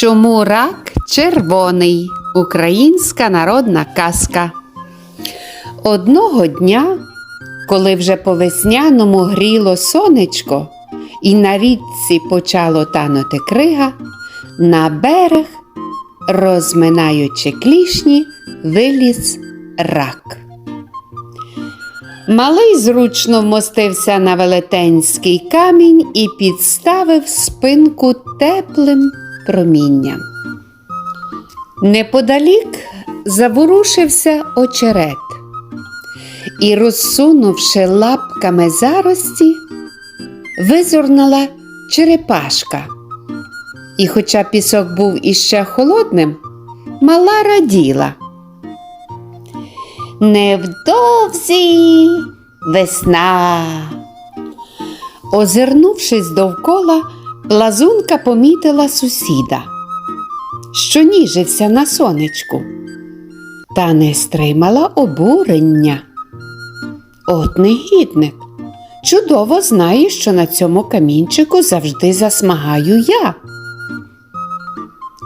Чому рак червоний? Українська народна казка. Одного дня, коли вже по весняному гріло сонечко, і на річці почало танути крига, на берег, розминаючи клішні, виліз рак. Малий зручно вмостився на велетенський камінь і підставив спинку теплим промінням. Неподалік заворушився очерет і, розсунувши лапками зарості, визирнула черепашка. І, хоча пісок був іще холодним, мала раділа. Невдовзі весна. Озирнувшись довкола, плазунка помітила сусіда, що ніжився на сонечку, та не стримала обурення. От негідник. Чудово знає, що на цьому камінчику завжди засмагаю я.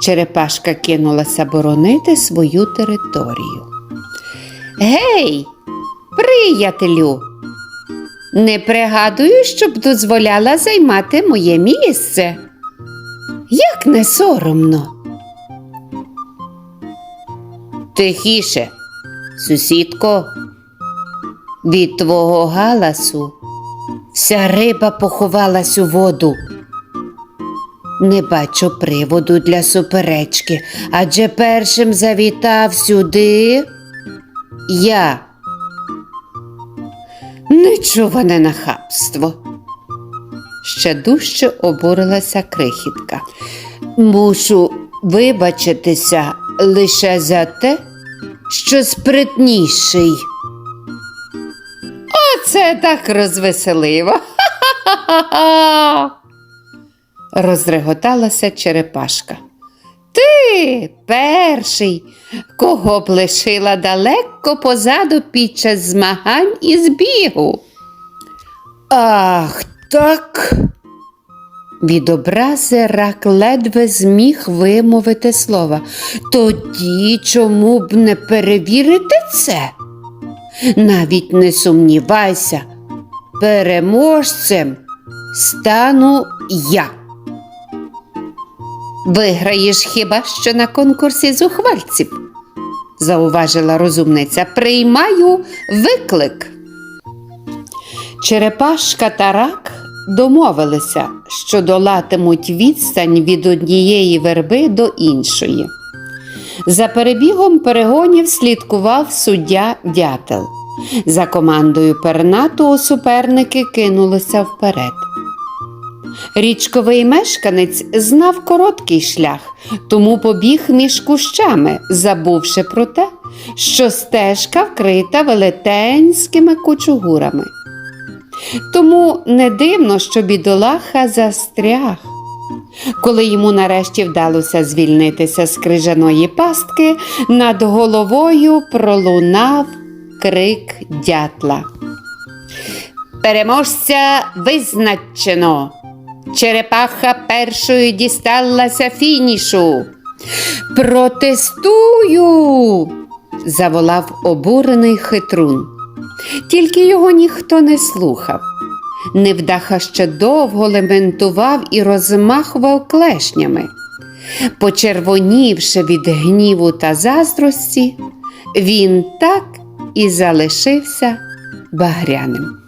Черепашка кинулася боронити свою територію. Гей, приятелю, не пригадую, щоб дозволяла займати моє місце. Як не соромно. Тихіше, сусідко, від твого галасу вся риба поховалась у воду. Не бачу приводу для суперечки, адже першим завітав сюди я. Нечуване нахабство. Ще дужче обурилася крихітка. Мушу вибачитися лише за те, що спритніший. Оце так розвеселиво. Ха-ха-ха. Розреготалася черепашка. Ти перший, кого б лишила далеко позаду під час змагань і збігу. Ах, так. Від образи рак ледве зміг вимовити слова. Тоді чому б не перевірити це? Навіть не сумнівайся, переможцем стану я. Виграєш хіба що на конкурсі зухвальців, зауважила розумниця. Приймаю виклик. Черепашка та рак домовилися, що долатимуть відстань від однієї верби до іншої. За перебігом перегонів слідкував суддя дятел. За командою пернатого суперники кинулися вперед. Річковий мешканець знав короткий шлях, тому побіг між кущами, забувши про те, що стежка вкрита велетенськими кучугурами. Тому не дивно, що бідолаха застряг. Коли йому нарешті вдалося звільнитися з крижаної пастки, над головою пролунав крик дятла. Переможця визначено. Черепаха першою дісталася фінішу. Протестую. заволав обурений хитрун. Тільки його ніхто не слухав. Невдаха ще довго лементував і розмахував клешнями. Почервонівши від гніву та заздрості, він так і залишився багряним.